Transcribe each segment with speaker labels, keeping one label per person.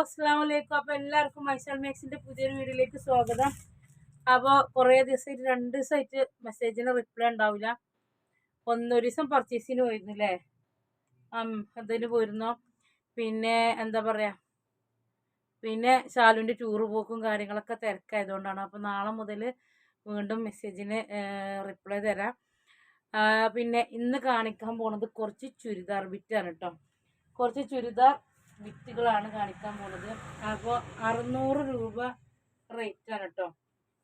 Speaker 1: അസ്സാം വലൈക്കും അപ്പോൾ എല്ലാവർക്കും മൈസൽ മാക്സിന്റെ പുതിയൊരു വീഡിയോയിലേക്ക് സ്വാഗതം. അപ്പോൾ കുറേ ദിവസമായിട്ട് രണ്ട് ദിവസമായിട്ട് മെസ്സേജിന് റിപ്ലൈ ഉണ്ടാവില്ല ഒന്നൊരു ദിവസം പർച്ചേസിന് പോയിരുന്നു അല്ലേ അതിന് പോയിരുന്നു? പിന്നെ എന്താ പറയുക പിന്നെ ശാലുവിന്റെ ടൂറ് പോക്കും കാര്യങ്ങളൊക്കെ തിരക്കായതുകൊണ്ടാണ്. അപ്പോൾ നാളെ മുതൽ വീണ്ടും മെസ്സേജിന് റിപ്ലൈ തരാം. പിന്നെ ഇന്ന് കാണിക്കാൻ പോണത് കുറച്ച് ചുരിദാർ ബിറ്റാണ് കേട്ടോ കുറച്ച് ചുരിദാർ വിത്തുകളാണ് കാണിക്കാൻ പോണത് അപ്പോൾ അറുന്നൂറ് രൂപ റേറ്റ് ആണ് കേട്ടോ.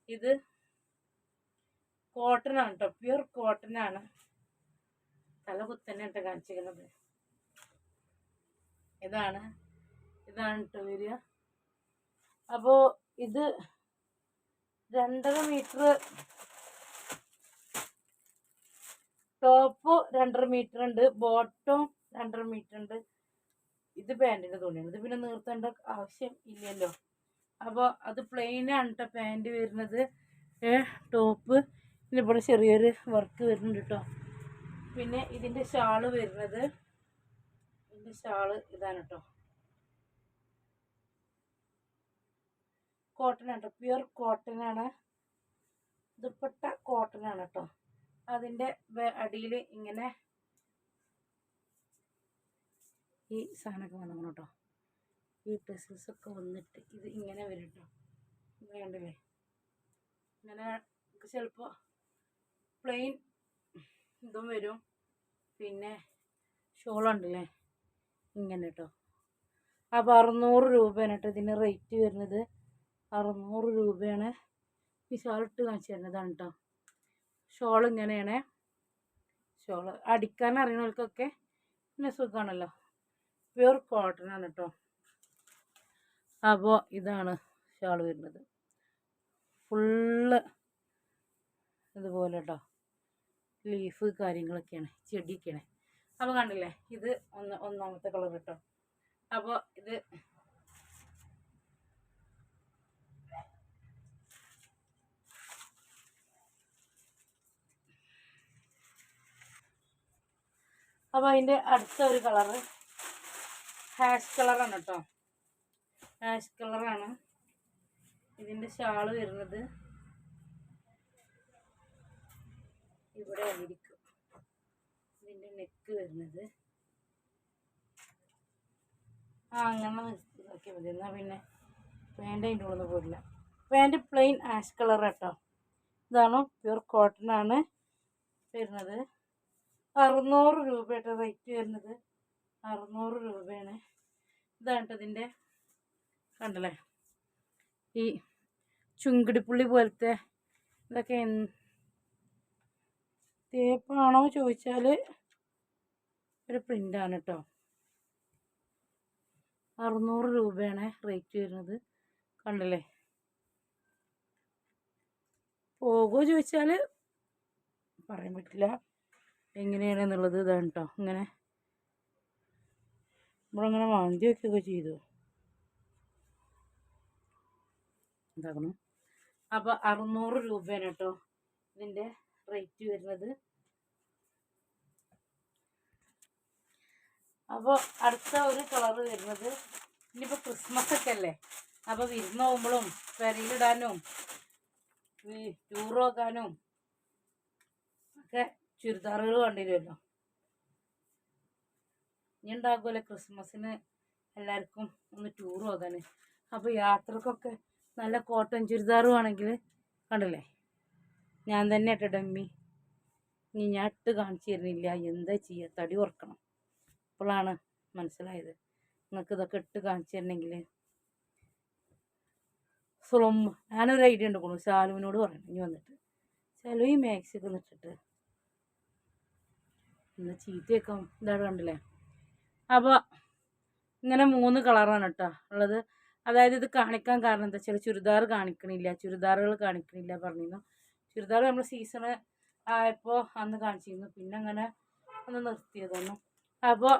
Speaker 1: ഇത് കോട്ടൺ ആണ് കേട്ടോ. പ്യുർ കോട്ടൺ ആണ്. തല കുത്തന്നെ കേട്ടോ കാണിച്ചിരിക്കുന്നത്. ഇതാണ്. ഇതാണ് കേട്ടോ വരിക. അപ്പോൾ ഇത് രണ്ടര മീറ്റർ ടോപ്പ് രണ്ടര മീറ്റർ ഉണ്ട്. ബോട്ടം രണ്ടര മീറ്റർ ഉണ്ട്. ഇത് പാന്റിന്റെ തുണിയാണ്. ഇത് പിന്നെ നിർത്തേണ്ട ആവശ്യം ഇല്ലല്ലോ. അപ്പോൾ അത് പ്ലെയിൻ ആണ് കേട്ടോ പാന്റ് വരുന്നത്. ടോപ്പ് പിന്നെ ഇവിടെ ചെറിയൊരു വർക്ക് വരുന്നുണ്ട് കേട്ടോ പിന്നെ ഇതിന്റെ ഷാൾ വരുന്നത്. ഇതിന്റെ ഷാൾ ഇതാണ് കേട്ടോ കോട്ടൺ ആണ് പ്യുർ കോട്ടൺ ആണ്. ദുപ്പട്ട കോട്ടൺ ആണ് കേട്ടോ അതിന്റെ അടിയിൽ ഇങ്ങനെ ഈ സാധനമൊക്കെ വന്നു കേട്ടോ ഈ ടെസിൽസ് ഒക്കെ വന്നിട്ട് ഇത് ഇങ്ങനെ വരും കേട്ടോ വേണ്ടല്ലേ ഇങ്ങനെ ചിലപ്പോൾ പ്ലെയിൻ ഇതും വരും. പിന്നെ ഷോളുണ്ടല്ലേ ഇങ്ങനെ കേട്ടോ അപ്പോൾ അറുന്നൂറ് രൂപയാണ് കേട്ടോ ഇതിന് റേറ്റ് വരുന്നത്. അറുന്നൂറ് രൂപയാണ്. ഈ ഷോൾ ഇട്ട് കാണിച്ചു തരുന്നതാണ് കേട്ടോ ഷോൾ ഇങ്ങനെയാണ്. ഷോൾ അടിക്കാൻ അറിയുന്നവർക്കൊക്കെ പിന്നെ സുഖമാണല്ലോ പ്യൂർ കോട്ടൺ ആണ് കേട്ടോ അപ്പോൾ ഇതാണ് ഷാൾ വരുന്നത്. ഫുള്ള് ഇതുപോലെ കേട്ടോ ലീഫ് കാര്യങ്ങളൊക്കെയാണ് ചെടിയൊക്കെയാണ്. അപ്പോൾ കണ്ടില്ലേ ഇത് ഒന്ന് ഒന്നാമത്തെ കളർ കേട്ടോ അപ്പോൾ ഇത് അപ്പോൾ അതിന്റെ അടുത്ത ഒരു കളറ് ഹാഷ് കളറാണ് കേട്ടോ ഹാഷ് കളറാണ് ഇതിന്റെ ഷാൾ വരുന്നത് ഇവിടെ ആയിരിക്കും. ഇതിന്റെ നെക്ക് വരുന്നത്. ആ അങ്ങനെ ഇതാക്കിയാൽ മതി. എന്നാൽ പിന്നെ പാന്റ് അതിന്റെ ഉള്ളിൽ പോരില്ല. പാന്റ് പ്ലെയിൻ ആഷ് കളർ കേട്ടോ ഇതാണ്? പ്യൂർ കോട്ടൺ ആണ് വരുന്നത്. അറുന്നൂറ് രൂപയുടെ റേറ്റ് വരുന്നത്. അറുന്നൂറ് രൂപയാണ്. ഇതാണ് ഇതിന്റെ കണ്ടല്ലേ? ഈ ചുങ്കിടിപ്പുള്ളി പോലത്തെ ഇതൊക്കെ തേപ്പാണോ ചോദിച്ചാൽ ഒരു പ്രിന്റാണ് കേട്ടോ. അറുന്നൂറ് രൂപയാണ് റേറ്റ് വരുന്നത്. കണ്ടല്ലേ? പോകുമോ ചോദിച്ചാൽ പറയാൻ പറ്റില്ല. എങ്ങനെയാണെന്നുള്ളത് ഇതാണ് കേട്ടോ. ഇങ്ങനെ നമ്മളിങ്ങനെ വാങ്ങി വയ്ക്കുകയൊക്കെ ചെയ്തു. എന്താക്കണം? അപ്പോൾ അറുന്നൂറ് രൂപയാണ് കേട്ടോ ഇതിന്റെ റേറ്റ് വരുന്നത്. അപ്പോൾ അടുത്ത ഒരു കളറ് വരുന്നത് ഇനിയിപ്പോൾ ക്രിസ്മസ് ഒക്കെ അല്ലേ? അപ്പോൾ വിരുന്ന് പോകുമ്പോഴും പെരയിലിടാനും ടൂർ പോകാനും ഒക്കെ ചുരിദാറുകൾ കണ്ടിരുമല്ലോ ഇനി ഉണ്ടാകുമല്ലോ ക്രിസ്മസിന് എല്ലാവർക്കും ഒന്ന് ടൂർ പോകാൻ അപ്പോൾ യാത്രക്കൊക്കെ നല്ല കോട്ടൺ ചുരിദാറും ആണെങ്കിൽ കണ്ടല്ലേ? ഞാൻ തന്നെ ഇട്ട ഡമ്മി ഇനി ഞാൻ ഇട്ട് കാണിച്ചു തരുന്നില്ല എന്താ ചെയ്യുക തടി ഉറക്കണം ഇപ്പോഴാണ് മനസ്സിലായത്. നിങ്ങൾക്ക് ഇതൊക്കെ ഇട്ട് കാണിച്ചു തരണമെങ്കിൽ സുളം. ഞാനൊരു ഐഡിയ ഉണ്ടാക്കണു ശാലുവിനോട് പറയണം. ഇനി വന്നിട്ട്. ശാലു ഈ മാക്സിയൊക്കെ ഒന്ന് ഇട്ടിട്ട്. ഇന്ന് ചീത്തയൊക്കെ. ഇതാണ് കണ്ടില്ലേ? അപ്പോൾ ഇങ്ങനെ മൂന്ന് കളറാണ് കേട്ടോ ഉള്ളത്. അതായത് ഇത് കാണിക്കാൻ കാരണം എന്താ വെച്ചാൽ ചുരിദാർ കാണിക്കണില്ല. ചുരിദാറുകൾ കാണിക്കണില്ല പറഞ്ഞിരുന്നു. ചുരിദാർ നമ്മൾ സീസൺ ആയപ്പോൾ അന്ന് കാണിച്ചിരുന്നു. പിന്നെ അങ്ങനെ ഒന്ന് നിർത്തിയതാണ്. അപ്പോൾ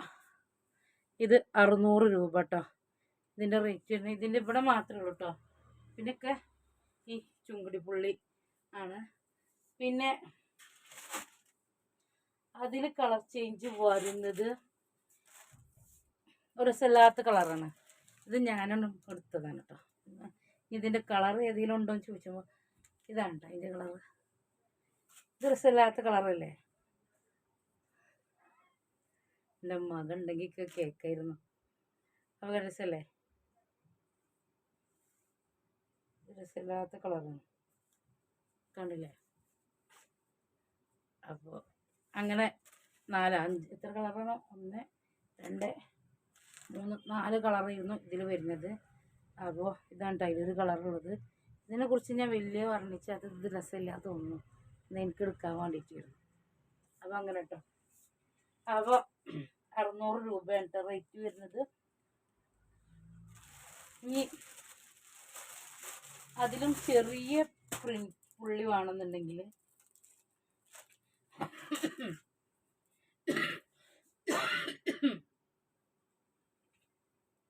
Speaker 1: ഇത് അറുന്നൂറ് രൂപ കേട്ടോ ഇതിന്റെ റേറ്റ് വരുന്നത് ഇതിന്റെ ഇവിടെ മാത്രമേ ഉള്ളൂ കേട്ടോ പിന്നെയൊക്കെ ഈ ചുങ്കിടിപ്പുള്ളി ആണ്. പിന്നെ അതിൽ കളർ ചേഞ്ച് വരുന്നത് ഒരു സെല്ലാത്ത കളറാണ്. ഇത് ഞാനൊന്നും എടുത്തതാണ് കേട്ടോ ഇതിന്റെ കളർ ഏതെങ്കിലും ഉണ്ടോ എന്ന് ചോദിച്ചപ്പോൾ ഇതാണ് കേട്ടോ കളർ ഇത് കളറല്ലേ? എന്റെ മകൻ ഉണ്ടെങ്കിൽ കേൾക്കായിരുന്നു അപ്പോൾ രസമല്ലേ രസമില്ലാത്ത കളറാണ്. കണ്ടില്ലേ? അപ്പോൾ അങ്ങനെ നാല് അഞ്ച് എത്ര കളറാണ്? ഒന്ന് രണ്ട് മൂന്ന് നാല് കളറായിരുന്നു ഇതിൽ വരുന്നത്. അപ്പോൾ ഇതാണ് കേട്ടോ കളർ കളറുള്ളത്. ഇതിനെക്കുറിച്ച് ഞാൻ വലിയ വർണിച്ച് അത് ഇത് രസമില്ല തോന്നുന്നു. എന്നാൽ എനിക്ക് എടുക്കാൻ വേണ്ടിയിട്ടായിരുന്നു. അപ്പോൾ അങ്ങനെ കേട്ടോ അപ്പോൾ അറുന്നൂറ് രൂപയാണ് കേട്ടോ റേറ്റ് വരുന്നത്. ഇനി അതിലും ചെറിയ പ്രിന്റ് പുള്ളി വേണമെന്നുണ്ടെങ്കിൽ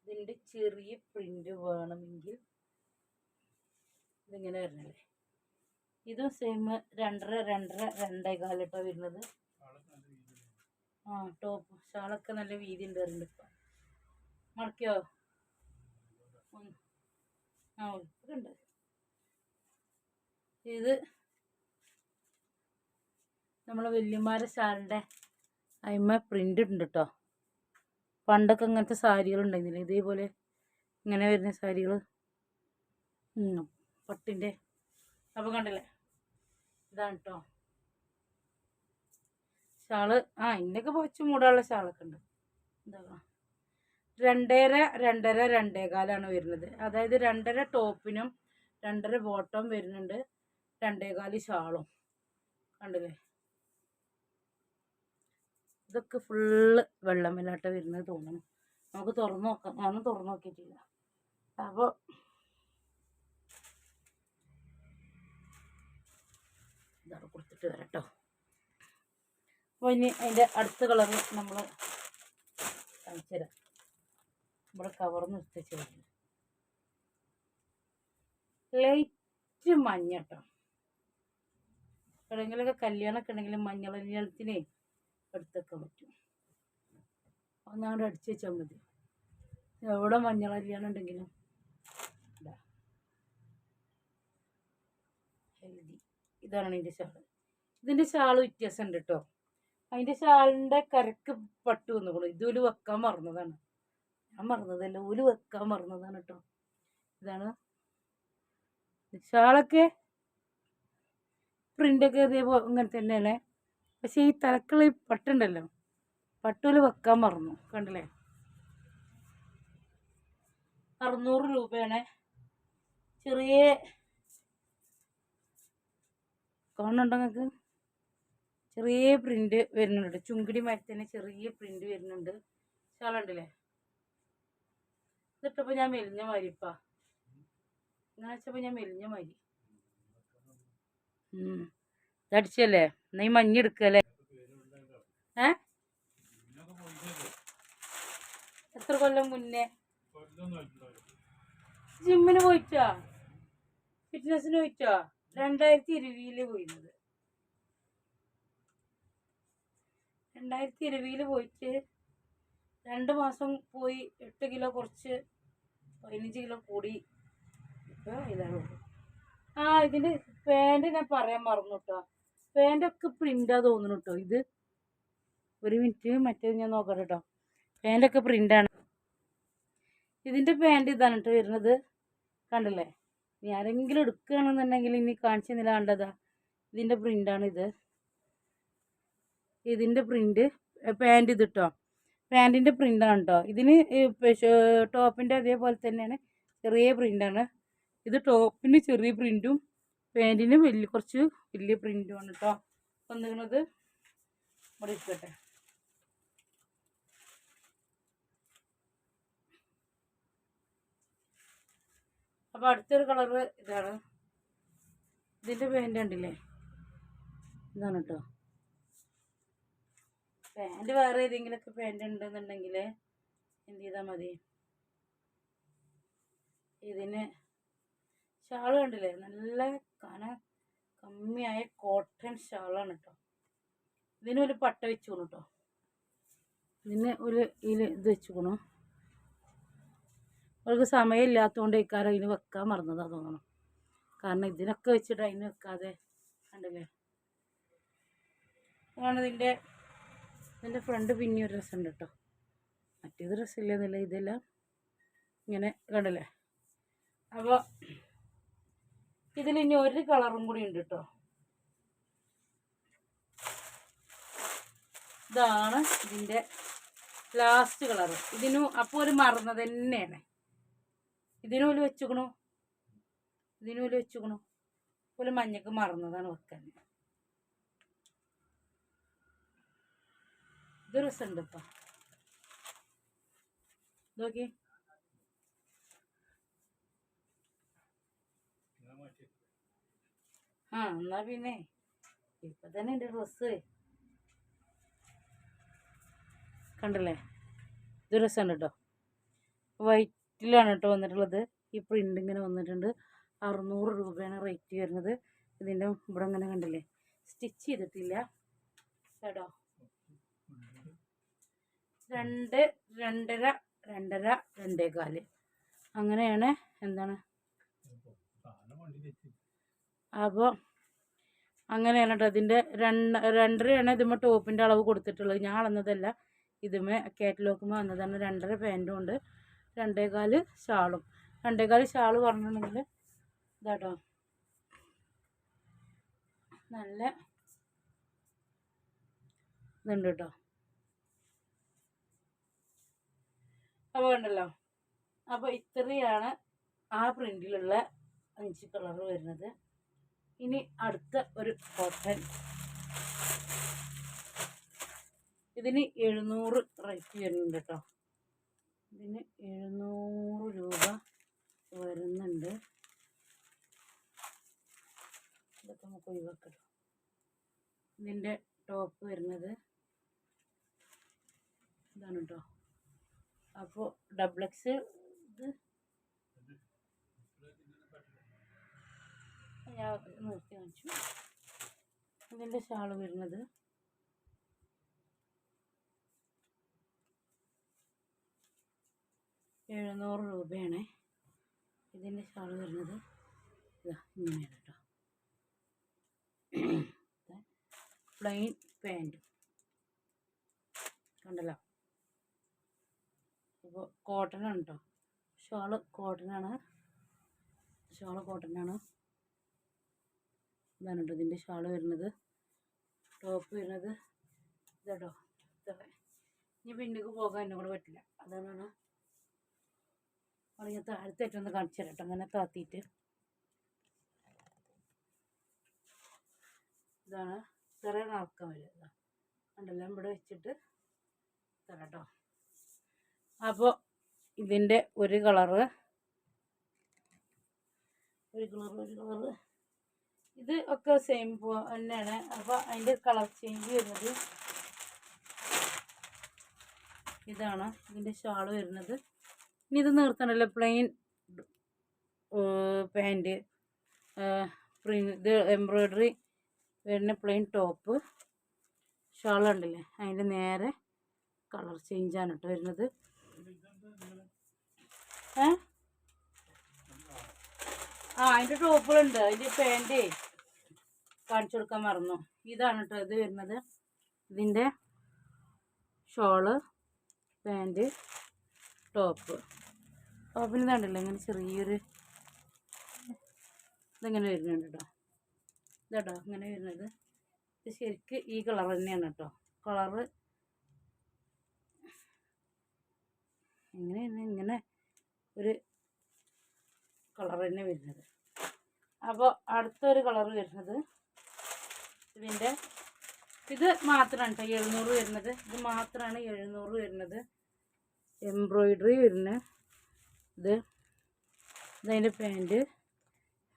Speaker 1: ഇതിന്റെ ചെറിയ പ്രിന്റ് വേണമെങ്കിൽ ഇതിങ്ങനെ വരണല്ലേ? ഇതും സെയിം രണ്ടര രണ്ടര രണ്ടേ കാലിട്ടോ വരുന്നത്. ആ ടോപ്പ് ഷാളൊക്കെ നല്ല വീതി ഉണ്ട് വരുന്നുണ്ട് ഇപ്പം. മടക്കിയോ. ആ ഉണ്ട്. ഇത് നമ്മളെ വല്യമാരെ ഷാളിന്റെ അതിന്മ പ്രിന്റ് ഉണ്ട് കേട്ടോ പണ്ടൊക്കെ ഇങ്ങനത്തെ സാരികൾ ഉണ്ടായിരുന്നില്ല? ഇതേപോലെ ഇങ്ങനെ വരുന്ന സാരികൾ പട്ടിന്റെ അപ്പോൾ കണ്ടില്ലേ? ഇതാണ് കേട്ടോ ഷാൾ ആ ഇന്നൊക്കെ വെച്ച് മൂടാനുള്ള ഷാളൊക്കെ ഉണ്ട്. എന്താ രണ്ടര രണ്ടര രണ്ടേകാലാണ് വരുന്നത്. അതായത് രണ്ടര ടോപ്പിനും രണ്ടര ബോട്ടം വരുന്നുണ്ട്. രണ്ടേകാൽ ഷാളും. കണ്ടില്ലേ? ഇതൊക്കെ ഫുള്ള് വെള്ളമില്ലാട്ട വരുന്നത് തോന്നുന്നു. നമുക്ക് തുറന്നു നോക്കാം. ഞാനും തുറന്നു നോക്കിയിട്ടില്ല. അപ്പോൾ ഇതാണ് കൊടുത്തിട്ട് വരട്ടോ. അപ്പോൾ ഇനി അതിന്റെ അടുത്ത കളർ നമ്മൾ കാണിച്ചു തരാം. ഇവിടെ കവർന്ന് എടുത്ത് ലൈറ്റ് മഞ്ഞ കേട്ടോ എവിടെയെങ്കിലൊക്കെ കല്യാണമൊക്കെ ഉണ്ടെങ്കിൽ മഞ്ഞൾ എടുത്തൊക്കെ പറ്റും. ഒന്നാണ്ട് വെച്ചാൽ മതി. എവിടെ മഞ്ഞൾ ഉണ്ടെങ്കിലും ഇതാ ഹെൽതി ഇതാണ് ഇതിന്റെ ഇതിന്റെ ഇതിന്റെ ഷാൾ വ്യത്യാസമുണ്ട് കേട്ടോ അതിന്റെ ഷാളിന്റെ കരക്ക് പട്ട് വന്നുകൊള്ളു ഇതൊരു വെക്കാൻ മറന്നതാണ്. ഞാൻ മറന്നതല്ല ഒരു വെക്കാൻ മറന്നതാണ് കേട്ടോ ഇതാണ്. ഷാളൊക്കെ പ്രിന്റൊക്കെ ഇതേപോലെ ഇങ്ങനെ തന്നെയല്ലേ പക്ഷേ ഈ തലക്കുള്ള ഈ പട്ടുണ്ടല്ലോ പട്ടുകൾ വെക്കാൻ മറന്നു. കണ്ടില്ലേ? അറുന്നൂറ് രൂപയാണ്. ചെറിയ കാണുന്നുണ്ടോ നിങ്ങൾക്ക്? ചെറിയ പ്രിന്റ് വരുന്നുണ്ട്. ചുങ്കിടി മരത്തിന് ചെറിയ പ്രിന്റ് വരുന്നുണ്ട്. ശാളുണ്ടല്ലേ ഇതിട്ടപ്പോൾ ഞാൻ മെലിഞ്ഞ മാരിപ്പാ ഇങ്ങനെ വെച്ചപ്പോൾ ഞാൻ മെലിഞ്ഞ മാതിരി. ഇതടിച്ചല്ലേ? എന്നാ ഈ മഞ്ഞ എടുക്കല്ലേ? ഏ? എത്ര കൊല്ലം മുന്നേ? ജിമ്മിന് പോയിട്ടാ? ഫിറ്റ്നസിന് പോയിട്ടാ? രണ്ടായിരത്തി ഇരുപതിൽ പോയിരുന്നത്. രണ്ടായിരത്തി ഇരുപതിൽ പോയിട്ട് രണ്ട് മാസം പോയി എട്ട് കിലോ കുറച്ച് പതിനഞ്ച് കിലോ കൂടി. ഇപ്പോൾ ഇതാണ്. ആ ഇതിന്റെ പാന്റ് ഞാൻ പറയാൻ മറന്നു കേട്ടോ പാന്റൊക്കെ പ്രിന്റാ തോന്നുന്നു കേട്ടോ ഇത്. ഒരു മിനിറ്റ് മറ്റേത് ഞാൻ നോക്കട്ടെ കേട്ടോ പാന്റൊക്കെ പ്രിന്റാണ് ഇതിന്റെ പാന്റ് ഇതാണ് കേട്ടോ വരുന്നത്. കണ്ടില്ലേ? ഇനി ആരെങ്കിലും എടുക്കുകയാണെന്നുണ്ടെങ്കിൽ ഇനി കാണിച്ചു തന്നില്ല. കണ്ടതാ. ഇതിന്റെ പ്രിന്റാണ് ഇത്. ഇതിന്റെ പ്രിന്റ് പാന്റ് ഇത് കേട്ടോ പാന്റിന്റെ പ്രിന്റാണ് കേട്ടോ ഇതിന് ടോപ്പിന്റെ അതേപോലെ തന്നെയാണ്. ചെറിയ പ്രിന്റാണ് ഇത് ടോപ്പിന് ചെറിയ പ്രിന്റും പാന്റിന് വലിയ കുറച്ച് വലിയ പ്രിന്റുമാണ് കേട്ടോ വന്നിരുന്നത് ഇവിടെ ഇരിക്കട്ടെ. അപ്പോൾ അടുത്തൊരു കളറ് ഇതാണ്. ഇതിന്റെ പാന്റ് ഉണ്ടല്ലേ ഇതാണ് കേട്ടോ പാന്റ് വേറെ ഏതെങ്കിലുമൊക്കെ പാന്റ് ഉണ്ടെന്നുണ്ടെങ്കിൽ എന്ത് ചെയ്താൽ മതി? ഇതിന് ഷാൾ കണ്ടില്ലേ? നല്ല കന കമ്മിയായ കോട്ടൺ ഷാളാണ് കേട്ടോ ഇതിനൊരു പട്ട വെച്ചു കേട്ടോ ഇതിന് ഒരു ഇത് വെച്ചുക്കണു. അവർക്ക് സമയമില്ലാത്തതുകൊണ്ട് ഇക്കാരം അതിന് വെക്കാൻ മറന്നതാ തോന്നണം. കാരണം ഇതിനൊക്കെ വെച്ചിട്ട് അതിന് വെക്കാതെ കണ്ടില്ലേ? അതാണ് ഇതിന്റെ ഇതിന്റെ ഫ്രണ്ട് പിന്നെ ഒരു രസമുണ്ട് കേട്ടോ. മറ്റേത് രസമില്ലെന്നില്ല ഇതെല്ലാം ഇങ്ങനെ കണ്ടില്ലേ? അപ്പോൾ ഇതിൽ ഇനി ഒരു കളറും കൂടി ഉണ്ട് കേട്ടോ. ഇതാണ് ഇതിന്റെ ലാസ്റ്റ് കളർ ഇതിനു അപ്പോൾ ഒരു മറന്നത് തന്നെയാണ്. ഇതിനും ഒരു വെച്ചുക്കണു. ഇതിനൂൽ വെച്ചുക്കണു. ഒരു മഞ്ഞക്ക് മറന്നതാണ് വെക്കാൻ ഇത് രസമുണ്ട് നോക്കി ആ എന്നാ പിന്നെ. ഇപ്പൊ തന്നെ എന്റെ ഡ്രസ്സ്. കണ്ടല്ലേ? ഇത് രസമുണ്ട് കേട്ടോ വൈറ്റിലാണ് കേട്ടോ വന്നിട്ടുള്ളത്. ഈ പ്രിന്റ് ഇങ്ങനെ വന്നിട്ടുണ്ട്. അറുന്നൂറ് രൂപയാണ് റേറ്റ് വരുന്നത്. ഇതിന്റെ ഇവിടെ ഇങ്ങനെ കണ്ടില്ലേ? സ്റ്റിച്ച് ചെയ്തിട്ടില്ല. കേട്ടോ? രണ്ട് രണ്ടര രണ്ടര രണ്ടേകാൽ. അങ്ങനെയാണ് എന്താണ്? അപ്പോൾ അങ്ങനെയാണ് കേട്ടോ അതിന്റെ രണ്ട് രണ്ടരയാണ് ഇതുമ്മ ടോപ്പിന്റെ അളവ് കൊടുത്തിട്ടുള്ളത്. ഞാൻ അളന്നതല്ല. ഇതുമ്മേ കാറ്റലോക്കുമ്മ വന്നതാണ്. രണ്ടര പാന്റും ഉണ്ട്. രണ്ടേകാൽ ഷാളും രണ്ടേകാൽ ഷാൾ പറഞ്ഞിട്ടുണ്ടെങ്കിൽ ഇതാട്ടോ. നല്ല ഇതുണ്ട് കേട്ടോ. അപ്പോൾ ഉണ്ടല്ലോ അപ്പോൾ ഇത്രയാണ് ആ പ്രിന്റിലുള്ള അഞ്ച് കളർ വരുന്നത്. ഇനി അടുത്ത ഒരു കോട്ടൺ. ഇതിന് എഴുന്നൂറ് റേറ്റ് വരുന്നുണ്ട് കേട്ടോ. ഇതിന് എഴുന്നൂറ് രൂപ വരുന്നുണ്ട്. ഇതൊക്കെ നമുക്ക് ഒഴിവാക്കട്ടോ ഇതിന്റെ ടോപ്പ് വരുന്നത് ഇതാണ് കേട്ടോ അപ്പോൾ ഡബ്ലക്സ് ഇത് ഞാൻ നിർത്തി കാണിച്ചു. ഇതിന്റെ ഷാൾ വരുന്നത് എഴുന്നൂറ് രൂപയാണ്. ഇതിന്റെ ഷാൾ വരുന്നത് ഇതാ ഇങ്ങനെയാണ് കേട്ടോ പ്ലെയിൻ പാന്റ് കണ്ടല്ലോ? അപ്പോൾ കോട്ടനാണ് കേട്ടോ ഷോൾ കോട്ടനാണ്. ഷോൾ കോട്ടനാണ്. ഇതാണ് കേട്ടോ ഇതിന്റെ ഷാൾ വരുന്നത്. ടോപ്പ് വരുന്നത്. ഇതാട്ടോ ഇതൊക്കെ ഇനി പിന്നിലേക്ക് പോകാൻ എന്നെ കൂടെ പറ്റില്ല. അതാണ് അല്ലെങ്കിൽ താഴത്തേറ്റൊന്ന് കാണിച്ചു തരട്ടോ അങ്ങനെ താത്തിയിട്ട്. ഇതാണ് ചെറിയ നടക്കം വരും ഇതാ. കണ്ടെല്ലാം ഇവിടെ വെച്ചിട്ട് തരട്ടോ. അപ്പോൾ ഇതിന്റെ ഒരു കളറ് ഒരു കളർ ഒരു കളറ്. ഇത് ഒക്കെ സെയിം തന്നെയാണ്. അപ്പോൾ അതിന്റെ കളർ ചേഞ്ച് വരുന്നത് ഇതാണ്. ഇതിന്റെ ഷാൾ വരുന്നത്. ഇനി ഇത് നിർത്തണല്ലോ പ്ലെയിൻ പാന്റ് ഇത് എംബ്രോയ്ഡറി വരുന്ന പ്ലെയിൻ ടോപ്പ് ഷാൾ ഉണ്ടല്ലേ അതിന്റെ നേരെ കളർ ചേഞ്ച് ആണ് കേട്ടോ വരുന്നത്. ഏ? ആ അതിന്റെ ടോപ്പുകളുണ്ട് അതിന്റെ പാന്റേ കാണിച്ചു കൊടുക്കാൻ മറന്നു. ഇതാണ് കേട്ടോ ഇത് വരുന്നത്. ഇതിന്റെ ഷോൾ പാന്റ് ടോപ്പ് ടോപ്പിന് ഇതാണ്ടല്ലോ ഇങ്ങനെ ചെറിയൊരു ഇതെങ്ങനെ വരുന്നുണ്ട് കേട്ടോ ഇതാട്ടോ ഇങ്ങനെ വരുന്നത്. ഇത് ശരിക്ക് ഈ കളർ തന്നെയാണ് കേട്ടോ കളറ് ഇങ്ങനെ ഇങ്ങനെ ഒരു കളർ തന്നെ വരുന്നത്. അപ്പോൾ അടുത്തൊരു കളർ വരുന്നത്. ഇതിന്റെ ഇത് മാത്രമാണ് കേട്ടോ എഴുന്നൂറ് വരുന്നത്. ഇത് മാത്രമാണ് എഴുന്നൂറ് വരുന്നത്. എംബ്രോയിഡറി വരുന്ന ഇത്. ഇതതിന്റെ പാന്റ്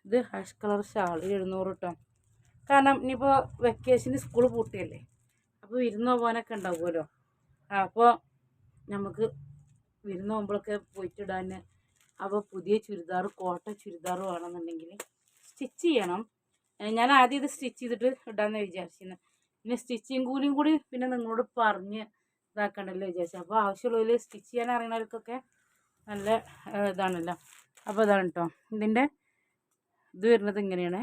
Speaker 1: ഇത് ഹാഷ് കളർ ഷാൾ എഴുന്നൂറ് കേട്ടോ കാരണം ഇനിയിപ്പോൾ വെക്കേഷന് സ്കൂൾ പൂട്ടിയല്ലേ? അപ്പോൾ വിരുന്ന് പോകാനൊക്കെ ഉണ്ടാവുമല്ലോ. അപ്പോൾ നമുക്ക് വിരുന്ന് പോകുമ്പോഴൊക്കെ പോയിട്ടിടാൻ അപ്പോൾ പുതിയ ചുരിദാർ കോട്ട ചുരിദാർ വേണമെന്നുണ്ടെങ്കിൽ സ്റ്റിച്ച് ചെയ്യണം. ഞാൻ ആദ്യം ഇത് സ്റ്റിച്ച് ചെയ്തിട്ട് ഇടാമെന്ന് വിചാരിച്ചിരുന്നു. പിന്നെ സ്റ്റിച്ചിങ് കൂലിയും കൂടി പിന്നെ നിങ്ങളോട് പറഞ്ഞ് ഇതാക്കണ്ടല്ലോ വിചാരിച്ചു. അപ്പോൾ ആവശ്യമുള്ളതിൽ സ്റ്റിച്ച് ചെയ്യാൻ അറിയണവർക്കൊക്കെ നല്ല ഇതാണല്ലോ. അപ്പോൾ ഇതാണ് കേട്ടോ ഇതിന്റെ ഇത് വരുന്നത് ഇങ്ങനെയാണ്.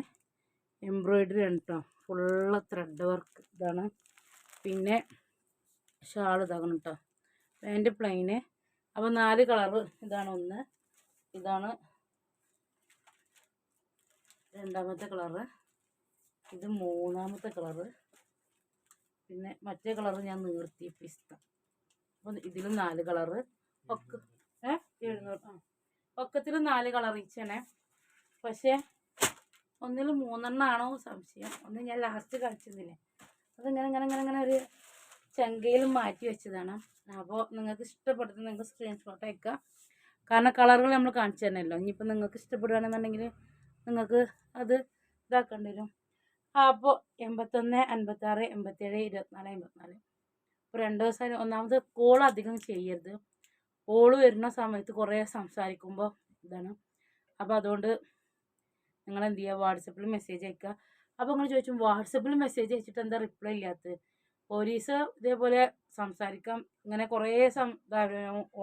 Speaker 1: എംബ്രോയിഡറി ആണ് കേട്ടോ ഫുള്ള് ത്രെഡ് വർക്ക് ഇതാണ്. പിന്നെ ഷാൾ ഇതാകണം കേട്ടോ പാന്റ് പ്ലെയിന്. അപ്പോൾ നാല് കളറ് ഇതാണ് ഒന്ന്. ഇതാണ് രണ്ടാമത്തെ കളറ്. ഇത് മൂന്നാമത്തെ കളറ്. പിന്നെ മറ്റേ കളറ് ഞാൻ നീർത്തി പിസ്ത അപ്പോൾ ഇതിലും നാല് കളറ്. ഒക്കെ ഏഹ് എഴുന്നൂറ് ആ. ഒക്കത്തിലും നാല് കളർ ഇച്ചനെ പക്ഷേ ഒന്നിൽ മൂന്നെണ്ണാണോ സംശയം. ഒന്ന് ഞാൻ ലാസ്റ്റ് കളിച്ചിരുന്നില്ലേ അതിങ്ങനെ ഇങ്ങനെ ഇങ്ങനെ ഇങ്ങനെ ഒരു ചങ്കയിൽ മാറ്റി വെച്ചതാണ്. അപ്പോൾ നിങ്ങൾക്ക് ഇഷ്ടപ്പെടുന്ന നിങ്ങൾക്ക് സ്ക്രീൻഷോട്ട് അയക്കുക കാരണം കളറുകൾ നമ്മൾ കാണിച്ചു തരണമല്ലോ ഇനിയിപ്പോൾ നിങ്ങൾക്ക് ഇഷ്ടപ്പെടുകയാണെന്നുണ്ടെങ്കിൽ നിങ്ങൾക്ക് അത് ഇതാക്കേണ്ടി വരും. അപ്പോൾ എൺപത്തൊന്ന് അൻപത്താറ് എൺപത്തേഴ് ഇരുപത്തിനാല് എൺപത്തിനാല് അപ്പോൾ രണ്ട് ദിവസം ഒന്നാമത് കോൾ അധികം ചെയ്യരുത്. കോൾ വരുന്ന സമയത്ത് കുറേ സംസാരിക്കുമ്പോൾ ഇതാണ്. അപ്പോൾ അതുകൊണ്ട് നിങ്ങൾ എന്ത് ചെയ്യുക വാട്സപ്പിൽ മെസ്സേജ് അയക്കുക അപ്പോൾ നിങ്ങൾ ചോദിച്ചും വാട്സപ്പിൽ മെസ്സേജ് അയച്ചിട്ട് എന്താ റിപ്ലൈ ഇല്ലാത്തത് പോലീസ് ഇതേപോലെ സംസാരിക്കാം. ഇങ്ങനെ കുറേ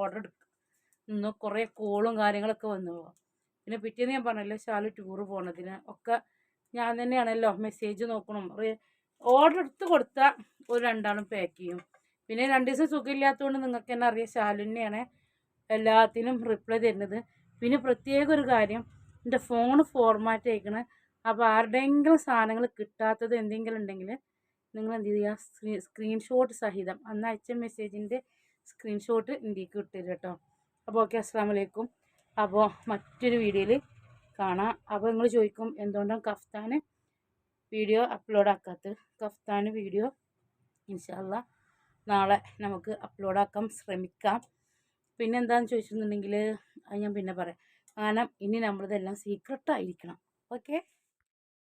Speaker 1: ഓർഡർ എടുക്കും. ഇന്ന് കുറേ കോളും കാര്യങ്ങളൊക്കെ വന്നു പിന്നെ പിറ്റേന്ന് ഞാൻ പറഞ്ഞല്ലോ ശാലു ടൂറ് പോണതിന് ഒക്കെ ഞാൻ തന്നെയാണല്ലോ മെസ്സേജ് നോക്കണം ഓർഡർ എടുത്ത് കൊടുത്ത ഒരു രണ്ടാളും പാക്ക് ചെയ്യും. പിന്നെ രണ്ട് ദിവസം സുഖമില്ലാത്തതുകൊണ്ട് നിങ്ങൾക്ക് തന്നെ അറിയാം ശാലുന്നെയാണ് എല്ലാത്തിനും റിപ്ലൈ തരുന്നത്. പിന്നെ പ്രത്യേക ഒരു കാര്യം എന്റെ ഫോൺ ഫോർമാറ്റ് അയക്കണ അപ്പോൾ ആരുടെയെങ്കിലും സാധനങ്ങൾ കിട്ടാത്തത് എന്തെങ്കിലും ഉണ്ടെങ്കിൽ നിങ്ങൾ എന്ത് ചെയ്യുക? സ്ക്രീ സ്ക്രീൻഷോട്ട് സഹിതം അന്ന് അയച്ച മെസ്സേജിന്റെ സ്ക്രീൻഷോട്ട് ഇന്ത്യയ്ക്ക് വിട്ടുതരും കേട്ടോ. അപ്പോൾ ഓക്കെ അസ്സാം വലൈക്കും അപ്പോൾ മറ്റൊരു വീഡിയോയിൽ കാണാം. അപ്പോൾ നിങ്ങൾ ചോദിക്കും എന്തുകൊണ്ടാണ് കഫ്താൻ വീഡിയോ അപ്ലോഡ് ആക്കാത്തത് കഫ്താൻ വീഡിയോ ഇൻഷാല്ല നാളെ നമുക്ക് അപ്ലോഡ് ആക്കാൻ ശ്രമിക്കാം. പിന്നെ എന്താണെന്ന് ചോദിച്ചിട്ടുണ്ടെങ്കിൽ അത് ഞാൻ പിന്നെ പറയാം. കാരണം ഇനി നമ്മളിതെല്ലാം സീക്രട്ടായിരിക്കണം ഓക്കെ